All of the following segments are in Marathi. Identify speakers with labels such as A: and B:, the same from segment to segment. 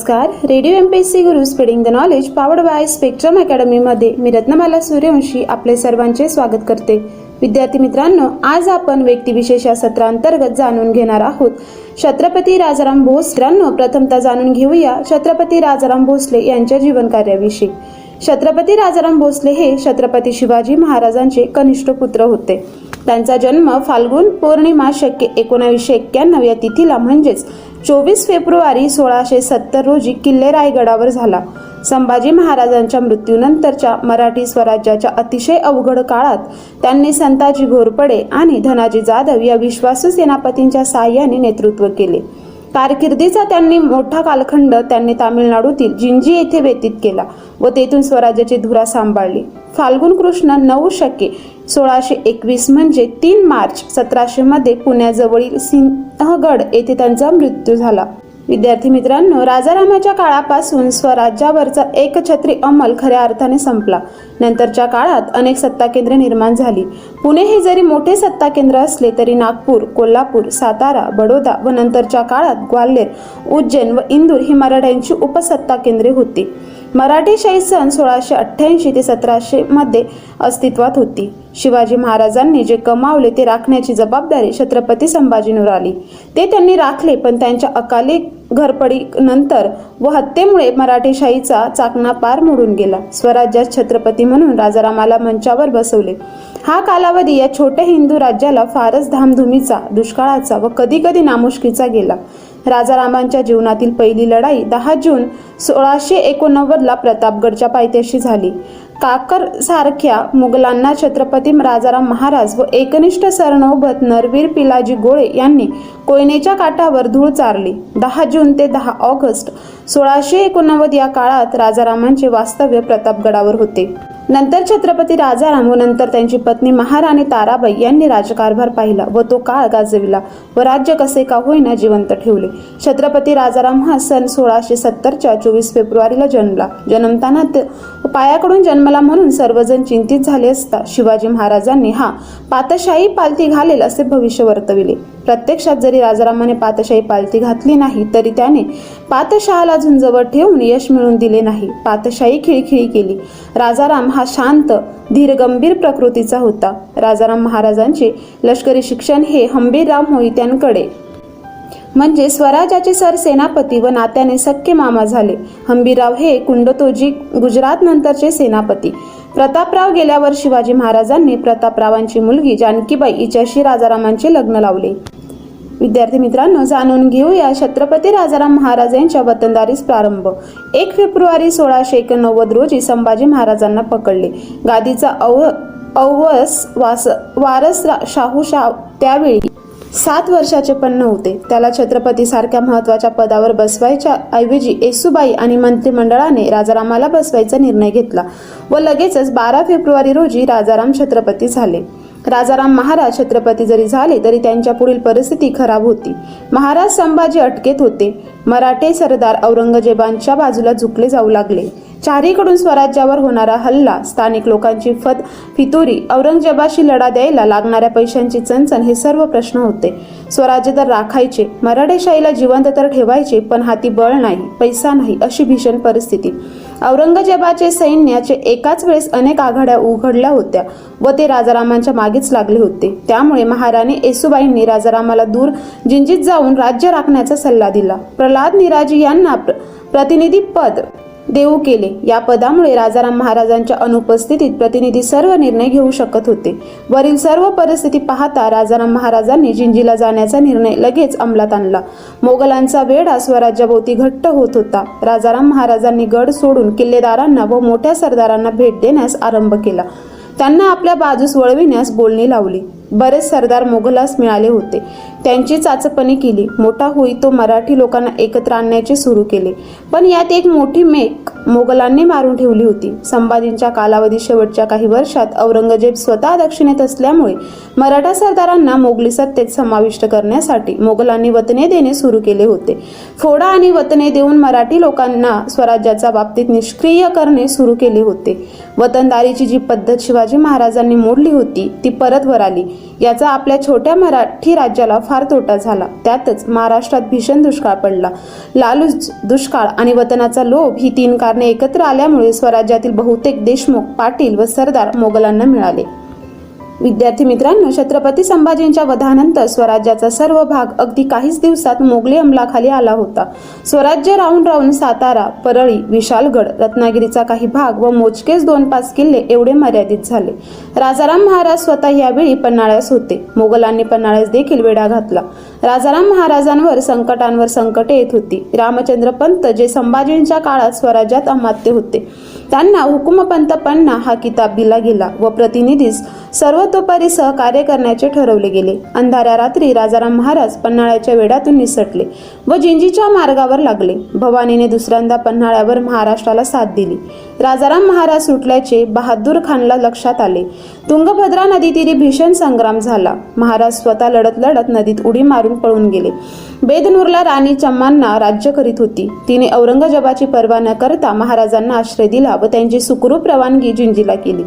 A: नमस्कार. Radio M P S C Guru spreading the knowledge powered by Spectrum अकॅडमीमध्ये मी रत्नमाला सूर्यवंशी आपले सर्वांचे स्वागत करते. विद्यार्थी मित्रांनो आज आपण व्यक्तिविशेष या सत्रांतर्गत जाणून घेणार आहोत. छत्रपती राजाराम भोसलेंनो प्रथमतः जाणून घेऊया छत्रपती राजाराम भोसले यांच्या जीवनकार्याविषयी. छत्रपती राजाराम भोसले हे छत्रपती शिवाजी महाराजांचे कनिष्ठ पुत्र होते. त्यांचा जन्म फाल्गुन पौर्णिमा शक्य एकोणावीसशे एक्क्याण्णव या तिथीला म्हणजेच चोवीस फेब्रुवारी सोळाशे सत्तर रोजी किल्ले रायगडावर झाला. संभाजी महाराजांच्या मृत्यूनंतरच्या मराठी स्वराज्याच्या अतिशय अवघड काळात त्यांनी संताजी घोरपडे आणि धनाजी जाधव या विश्वासू सेनापतींच्या सहाय्याने नेतृत्व केले. कारकिर्दीचा त्यांनी मोठा कालखंड त्यांनी तामिळनाडूतील जिंजी येथे व्यतीत केला व तेथून स्वराज्याची धुरा सांभाळली. फाल्गुन कृष्ण नऊ शके सोळाशे एकवीस म्हणजे तीन मार्च सतराशे मध्ये पुण्याजवळील सिंहगड येथे त्यांचा मृत्यू झाला. विद्यार्थी मित्रांनो राजारामाच्या काळापासून स्वराज्यावरचा एकछत्री अंमल खऱ्या अर्थाने संपला. नंतरच्या काळात अनेक सत्ता केंद्रे निर्माण झाली. पुणे हे जरी मोठे सत्ता केंद्र असले तरी नागपूर कोल्हापूर सातारा बडोदा व नंतरच्या काळात ग्वाल्हेर उज्जैन व इंदूर ही मराठ्यांची उपसत्ता केंद्रे होती. मराठीशाही सन सोळाशे अठ्ठ्याऐंशी ते सतराशे मध्ये अस्तित्वात होती. शिवाजी महाराजांनी जे कमावले ते राखण्याची जबाबदारी छत्रपती संभाजींवर आली. ते त्यांनी राखले पण त्यांच्या अकाली घरपडी नंतर व हत्येमुळे मराठेशाहीचा चाकणा पार मोडून गेला. स्वराज्यात छत्रपती म्हणून राजारामाला मंचावर बसवले. हा कालावधी या छोट्या हिंदू राज्याला फारच धामधुमीचा दुष्काळाचा व कधी कधी नामुष्कीचा गेला. राजारामांच्या जीवनातील पहिली लढाई दहा जून सोळाशे एकोणनव्वदला प्रतापगडच्या पायथ्याशी झाली. काकर सारख्या मुघलांना छत्रपती राजाराम महाराज व एकनिष्ठ सरनोबत नरवीर पिलाजी गोळे यांनी कोयनेच्या काठावर धूळ चारली. दहा जून ते दहा ऑगस्ट सोळाशे एकोणनव्वद या काळात राजारामांचे वास्तव्य प्रतापगडावर होते. नंतर छत्रपती राजाराम व नंतर त्यांची पत्नी महाराणी ताराबाई यांनी राजकारभार पाहिला व तो काळ गाजविला व राज्य कसे का होईना जिवंत ठेवले. छत्रपती राजाराम हा सन सोळाशे सत्तरच्या चोवीस फेब्रुवारीला जन्मला. जन्मताना त- पायाकडून जन्मला म्हणून सर्वजण चिंतित झाले असता शिवाजी महाराजांनी हा पातशाही पालथी घालेल असे भविष्य वर्तविले. प्रत्यक्षात जरी राजारामाने पातशाही पालथी घातली नाही तरी त्याने पातशहाला झुंजवर ठेवून यश मिळवून दिले नाही. पातशाही खिळखिळी केली. राजाराम हा हा शांत धीरगंभीर प्रकृतीचा होता. राजाराम महाराजांचे लष्करी शिक्षण हे हंबीरराव मोहित्यांकडे. म्हणजे स्वराज्याचे सरसेनापती व नात्याने सख्खे मामा झाले. हंबीराव हे कुंडतोजी गुजरात नंतरचे सेनापती. प्रतापराव गेल्यावर शिवाजी महाराजांनी प्रतापरावांची मुलगी जानकीबाई हिच्याशी राजारामांचे लग्न लावले. विद्यार्थी मित्रांनो जाणून घेऊया छत्रपती राजाराम महाराज यांच्या वतनदारीस प्रारंभ. एक फेब्रुवारी सोळाशे एकोणनव्वद रोजी संभाजी महाराजांना पकडले. गादीचा अव अवस वास वारस शाहू शाह त्यावेळी सात वर्षाचे पण नव्हते. त्याला छत्रपती सारख्या महत्त्वाच्या पदावर बसवायच्या ऐवजी येसुबाई आणि मंत्रिमंडळाने राजारामाला बसवायचा निर्णय घेतला व लगेचच बारा फेब्रुवारी रोजी राजाराम छत्रपती झाले. राजाराम महाराज छत्रपती जरी झाले तरी त्यांच्या पुढील परिस्थिती खराब होती. महाराज संभाजी अटकेत होते. मराठे सरदार औरंगजेबांच्या बाजूला झुकले जाऊ लागले. चारीकडून स्वराज्यावर होणारा हल्ला स्थानिक लोकांची फत फितुरी औरंगजेबाशी लढा द्यायला लागणाऱ्या पैशांची चणचण हे सर्व प्रश्न होते. स्वराज्य तर राखायचे मराठेशाहीला जिवंत तर ठेवायचे पण हाती बळ नाही पैसा नाही अशी भीषण परिस्थिती. औरंगजेबाचे सैन्याचे एकाच वेळेस अनेक आघाड्या उघडल्या होत्या व ते राजारामांच्या मागेच लागले होते. त्यामुळे महाराणी येसुबाईंनी राजारामाला दूर जिंजीत जाऊन राज्य राखण्याचा सल्ला दिला. प्रल्हाद निराजी यांना प्र- प्रतिनिधी पद देऊ केले. या पदामुळे राजाराम महाराजांच्या अनुपस्थितीत प्रतिनिधी सर्व निर्णय घेऊ शकत होते. वरील सर्व परिस्थिती पाहता राजाराम महाराजांनी जिंजीला जाण्याचा निर्णय लगेच अंमलात आणला. मोगलांचा वेढा स्वराज्याभोवती घट्ट होत होता. राजाराम महाराजांनी गड सोडून किल्लेदारांना व मोठ्या सरदारांना भेट देण्यास आरंभ केला. त्यांना आपल्या बाजूस वळविण्यास बोलणी लावली. बरेच सरदार मोगलास मिळाले होते. त्यांची चाचपणी केली. मोठा होई तो मराठी लोकांना एकत्र आणण्याचे सुरू केले. पण यात एक मोठी मेक मोगलांनी मारून ठेवली होती. संभाजींच्या कालावधी शेवटच्या काही वर्षात औरंगजेब स्वतः दक्षिणेत असल्यामुळे मराठा सरदारांना मोगली सत्तेत समाविष्ट करण्यासाठी मोगलांनी वतने देणे सुरू केले होते. फोडा आणि वतने देऊन मराठी लोकांना स्वराज्याच्या बाबतीत निष्क्रिय करणे सुरू केले होते. वतनदारीची जी पद्धत शिवाजी महाराजांनी मोडली होती ती परत वर आली याचा आपल्या छोट्या मराठी राज्याला फार तोटा झाला. त्यातच महाराष्ट्रात भीषण दुष्काळ पडला. लालूच दुष्काळ आणि वतनाचा लोभ ही तीन कारणे एकत्र आल्यामुळे स्वराज्यातील बहुतेक देशमुख पाटील व सरदार मोगलांना मिळाले. विद्यार्थी मित्रांनो छत्रपती संभाजींच्या वधानंतर स्वराज्याचा सर्व भाग अगदी काहीच दिवसात मोगली अंमलाखाली आला होता. स्वराज्य राहून राहून सातारा परळी विशालगड रत्नागिरीचा काही भाग व मोजकेच दोन पाच किल्ले एवढे मर्यादित झाले. राजाराम महाराज स्वतः यावेळी पन्हाळ्यास होते. मोगलांनी पन्हाळ्यास देखील वेढा घातला. राजाराम महाराजांवर संकटांवर संकटे येत होती. रामचंद्र पंत जे संभाजींच्या काळात स्वराज्यात अमात्य होते त्यांना हुकुमपंत पन्ना हा किताब दिला गेला व प्रतिनिधीस सर्वतोपरी सहकार्य करण्याचे ठरवले गेले. अंधाऱ्या रात्री राजाराम महाराज पन्हाळ्याच्या वेढातून निसटले व जिंजीच्या मार्गावर लागले. भवानीने दुसऱ्यांदा पन्हाळ्यावर महाराष्ट्राला साथ दिली. राजाराम महाराज सुटल्याचे बहादूर खानला लक्षात आले. तुंगभद्रा नदीतीरी भीषण संग्राम झाला. महाराज स्वतः लढत लढत नदीत उडी मारून पळून गेले. बेदनूरला राणी चम्मांना राज्य करीत होती. तिने औरंगजेबाची पर्वा न करता महाराजांना आश्रय दिला व त्यांची सुखरूप रवानगी जिंजीला केली.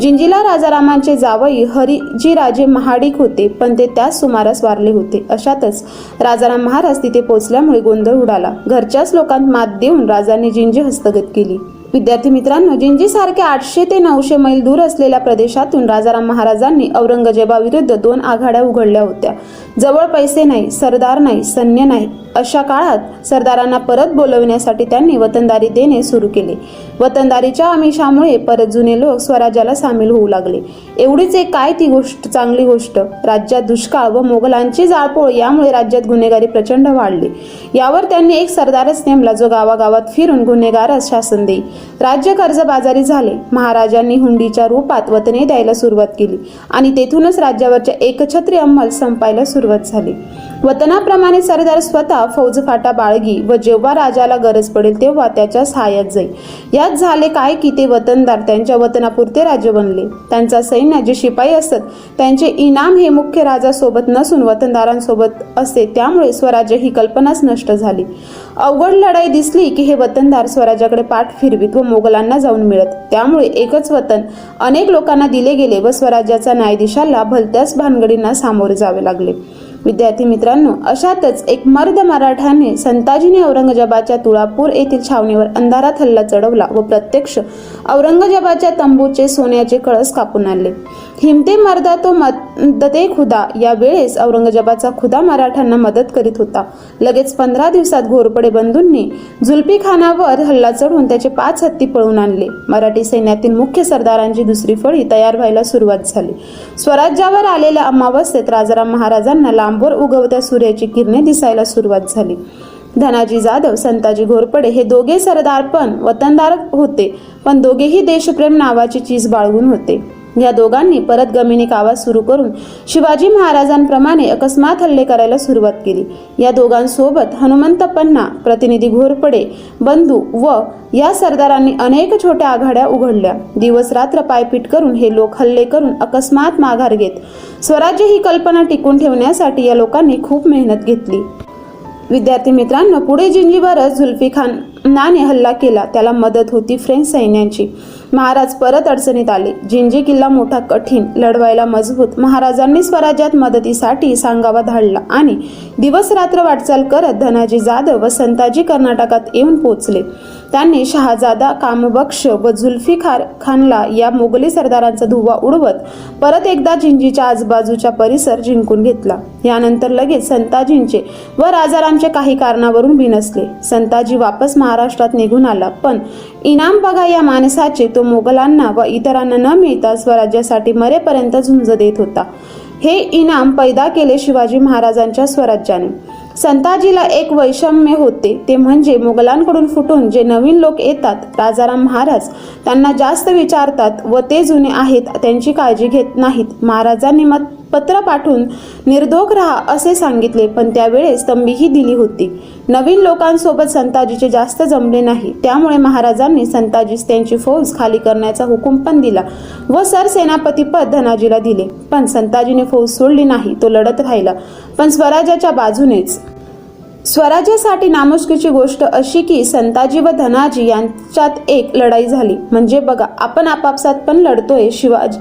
A: जिंजीला राजारामांचे जावई हरिजी राजे महाडिक होते पण ते त्याच सुमारास वारले होते. अशातच राजाराम महाराज तिथे पोहोचल्यामुळे गोंधळ उडाला. घरच्याच लोकांत मात देऊन राजांनी जिंजी हस्तगत केली. विद्यार्थी मित्रांनो जिंजी सारख्या आठशे ते नऊशे मैल दूर असलेल्या प्रदेशातून राजाराम महाराजांनी औरंगजेबाविरुद्ध दोन आघाड्या उघडल्या होत्या. जवळ पैसे नाही सरदार नाही सैन्य नाही अशा काळात सरदारांना परत बोलवण्यासाठी त्यांनी वतनदारी देणे सुरू केले. वतनदारीच्या आमिषामुळे परत जुने लोक स्वराज्याला सामील होऊ लागले. एवढीच एक काय ती गोष्ट चांगली गोष्ट? राज्यात दुष्काळ व मोगलांची जाळपोळ यामुळे राज्यात गुन्हेगारी प्रचंड वाढली. यावर त्यांनी एक सरदारच नेमला जो गावागावात फिरून गुन्हेगारच शासन देई. राज्य कर्जबाजारी झाले. महाराजांनी हुंडीच्या रूपात वतने द्यायला सुरुवात केली आणि तेथूनच राज्यावरच्या एकछत्री अंमल संपायला सुरुवात झाली. वतनाप्रमाणे सरदार स्वतः फौजफाटा बाळगी व जेव्हा राजाला गरज पडेल तेव्हा त्याच्या सहाय्यात जाई. यात झाले काय की ते वतनदार त्यांच्या वतनापुरते राजे बनले. त्यांचा सैन्य जे शिपाई असत त्यांचे इनाम हे मुख्य राजासोबत नसून वतनदारांसोबत असते त्यामुळे स्वराज्य ही कल्पनाच नष्ट झाली. अवघड लढाई दिसली की हे वतनदार स्वराज्याकडे पाठ फिरवीत व मोगलांना जाऊन मिळत. त्यामुळे एकच वतन अनेक लोकांना दिले गेले व स्वराज्याचा न्यायाधीशाला भलत्याच भानगडींना सामोरे जावे लागले. विद्यार्थी मित्रांनो अशातच एक मर्द मराठाने संताजीने औरंगजेबाच्या तुळापूर येथील छावणीवर अंधारात हल्ला चढवला व प्रत्यक्ष औरंगजेबाच्या तंबूचे सोन्याचे कळस कापून आणले. हिमते मर्दा तो मदते खुदा या वेळेस औरंगजेबाचा खुदा मराठ्यांना मदत करीत होता. लगेच पंधरा दिवसात घोरपडे बंधूंनी जुल्फी खानावर हल्ला चढवून त्याचे पाच हत्ती पळून आणले. मराठी सैन्यातील मुख्य सरदारांची दुसरी फळी तयार व्हायला सुरुवात झाली. स्वराज्यावर आलेल्या अमावस्येत राजाराम महाराजांना लांब लांबवर उगवत्या सूर्याची किरणे दिसायला सुरुवात झाली. धनाजी जाधव संताजी घोरपडे हे दोघे सरदार पण वतनदार होते पण दोघेही देशप्रेम नावाची चीज बाळगून होते. या दोघांनी परत गमिनी कावा सुरू करून शिवाजी महाराजांप्रमाणे अकस्मात हल्ले करायला सुरुवात केली. या दोघांसोबत हनुमंत पन्ना प्रतिनिधी घोरपडे बंधू व या सरदारांनी अनेक छोट्या आघाड्या उघडल्या. दिवस रात्र पायपीट करून हे लोक हल्ले करून अकस्मात माघार घेत. स्वराज्य ही कल्पना टिकून ठेवण्यासाठी या लोकांनी खूप मेहनत घेतली. विद्यार्थी मित्रांनो पुढे जिंजीवरच झुल्फी खान नाने हल्ला केला. त्याला मदत होती फ्रेंच सैन्यांची. महाराज परत अडचणीत आले. जिंजी किल्ला मोठा कठीण लढवायला मजबूत. महाराजांनी स्वराज्यात मदतीसाठी सांगावा धाडला आणि दिवस रात्र वाटचाल करत धनाजी जाधव व संताजी कर्नाटकात येऊन पोचले त्यांनी शहाजादा कामबक्ष व जुल्फिकार खानला या मोगली सरदारांचा धुवा उडवत परत एकदा जिंजीच्या आजूबाजूचा परिसर जिंकून घेतला. यानंतर लगेच संताजींचे व राजारामचे काही कारणावरून भिनसले. संताजी वापस महाराष्ट्रात निघून आला पण इनाम बघा या माणसाचे. तो मोगलांना व इतरांना न मिळता स्वराज्यासाठी मरेपर्यंत झुंज देत होता. हे इनाम पैदा केले शिवाजी महाराजांच्या स्वराज्याने. संताजीला एक वैषम्य होते. ते म्हणजे मुघलांकडून फुटून जे नवीन लोक येतात राजाराम महाराज त्यांना जास्त विचारतात व ते जुने आहेत त्यांची काळजी घेत नाहीत. महाराजांनी मत पत्र पाठवून निर्धोक राहा असे सांगितले पण त्यावेळेस तंबीही दिली होती. नवीन लोकांसोबत संताजीचे जास्त जमले नाही. त्यामुळे महाराजांनी संताजीस त्यांची फौज खाली करण्याचा हुकूम पण दिला व सरसेनापती पद धनाजीला दिले. पण संताजीने फौज सोडली नाही तो लढत राहिला. पण स्वराज्याच्या बाजूनेच. स्वराज्यासाठी नामुष्कीची गोष्ट अशी की संताजी व धनाजी यांच्यात एक लढाई झाली. म्हणजे बघा आपण आपापसात पण लढतोय शिवाजी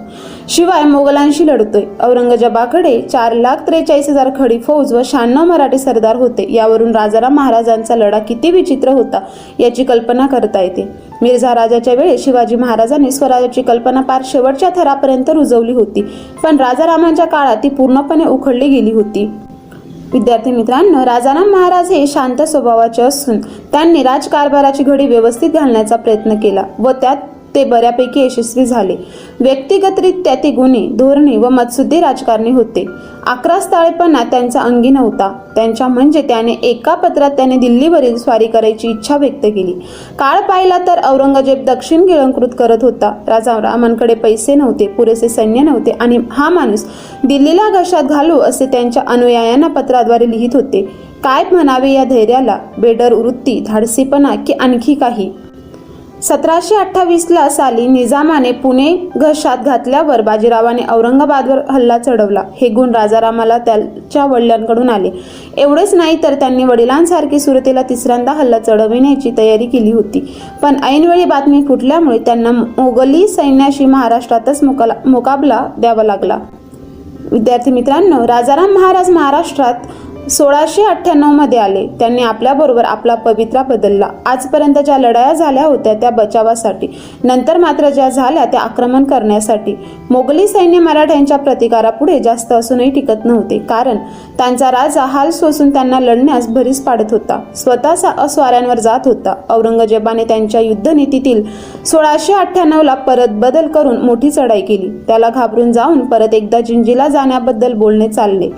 A: शिवाय मोगलांशी लढतोय. औरंगजेबाकडे चार लाख त्रेचाळीस हजार खडी फौज व शहाण्णव मराठी सरदार होते. यावरून राजाराम महाराजांचा लढा किती विचित्र होता याची कल्पना करता येते. मिर्झा राजाच्या वेळी शिवाजी महाराजांनी स्वराज्याची कल्पना पार शेवटच्या थरापर्यंत रुजवली होती. पण राजारामांच्या काळात ती पूर्णपणे उखडली गेली होती. विद्यार्थी मित्रांनो राजाराम महाराज हे शांत स्वभावाचे असून त्यांनी राजकारभाराची घडी व्यवस्थित घालण्याचा प्रयत्न केला व त्यात ते बऱ्यापैकी यशस्वी झाले. व्यक्तिगतरित्या ते गुन्हे धोरणे व मत्सुद्धी राजकारणी होते. आक्रस्ताळेपणा त्यांचा अंगी नव्हता. त्यांच्या म्हणजे त्याने एका पत्रात त्याने दिल्लीवरील स्वारी करायची इच्छा व्यक्त केली. काळ पाहिला तर औरंगजेब दक्षिण गिळंकृत करत होता. राजा रामांकडे पैसे नव्हते पुरेसे सैन्य नव्हते आणि हा माणूस दिल्लीला घशात घालू असे त्यांच्या अनुयायांना पत्राद्वारे लिहित होते. काय म्हणावे या धैर्याला? बेडर वृत्ती धाडसीपणा की आणखी काही? सतराशे अठ्ठावीसला साली निजामाने पुणे घशात घातल्यावर बाजीरावाने औरंगाबादवर हल्ला चढवला. हे गुण राजारामाला त्याच्या वडिलांकडून आले. एवढेच नाही तर त्यांनी वडिलांसारखी सुरतेला तिसऱ्यांदा हल्ला चढविण्याची तयारी केली होती. पण ऐनवेळी बातमी फुटल्यामुळे त्यांना मोगली सैन्याशी महाराष्ट्रातच मुकाला मुकाबला द्यावा लागला. विद्यार्थी मित्रांनो राजाराम महाराज महाराष्ट्रात सोळाशे अठ्ठ्याण्णवमध्ये आले. त्यांनी आपल्याबरोबर आपला पवित्रा बदलला. आजपर्यंत ज्या लढाया झाल्या होत्या त्या बचावासाठी नंतर मात्र ज्या झाल्या त्या आक्रमण करण्यासाठी. मोगली सैन्य मराठ्यांच्या प्रतिकारापुढे जास्त असूनही टिकत नव्हते. कारण त्यांचा राजा हाल सोसून त्यांना लढण्यास भरीस पाडत होता. स्वतःचा अस्वाऱ्यांवर जात होता. औरंगजेबाने त्यांच्या युद्धनीतीतील सोळाशे अठ्ठ्याण्णवला परत बदल करून मोठी चढाई केली. त्याला घाबरून जाऊन परत एकदा जिंजीला जाण्याबद्दल बोलणे चालले.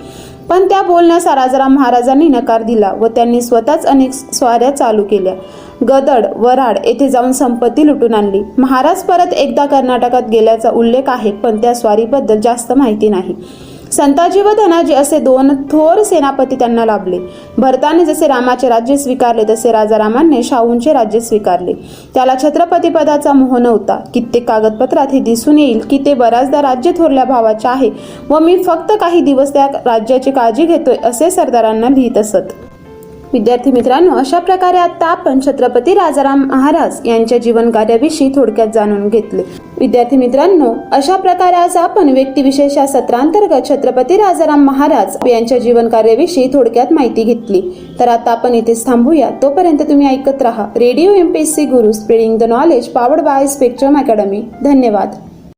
A: पण त्या बोलण्यास राजाराम महाराजांनी नकार दिला व त्यांनी स्वतःच अनेक स्वाऱ्या चालू केल्या. गदड वराड येथे जाऊन संपत्ती लुटून आणली. महाराज परत एकदा कर्नाटकात गेल्याचा उल्लेख आहे पण त्या स्वारीबद्दल जास्त माहिती नाही. संताजी व धनाजी असे दोन थोर सेनापती त्यांना लाभले. भरताने जसे रामाचे राज्य स्वीकारले तसे राजारामांनी शाहूंचे राज्य स्वीकारले. त्याला छत्रपती पदाचा मोह नव्हता. कित्येक कागदपत्रात हे दिसून येईल की ते बऱ्याचदा राज्य थोरल्या भावाचे आहे व मी फक्त काही दिवस त्या राज्याची काळजी घेतोय असे सरदारांना लिहित असत. विद्यार्थी मित्रांनो अशा प्रकारे आता आपण छत्रपती राजाराम महाराज यांच्या जीवन कार्याविषयी थोडक्यात जाणून घेतले. विद्यार्थी मित्रांनो अशा प्रकारे आज आपण व्यक्तिविशेष या सत्रांतर्गत छत्रपती राजाराम महाराज यांच्या जीवन कार्याविषयी थोडक्यात माहिती घेतली. तर आता आपण इथेच थांबूया. तोपर्यंत तुम्ही ऐकत राहा. Radio MPSC Guru spreading the knowledge powered by Spectrum Academy धन्यवाद.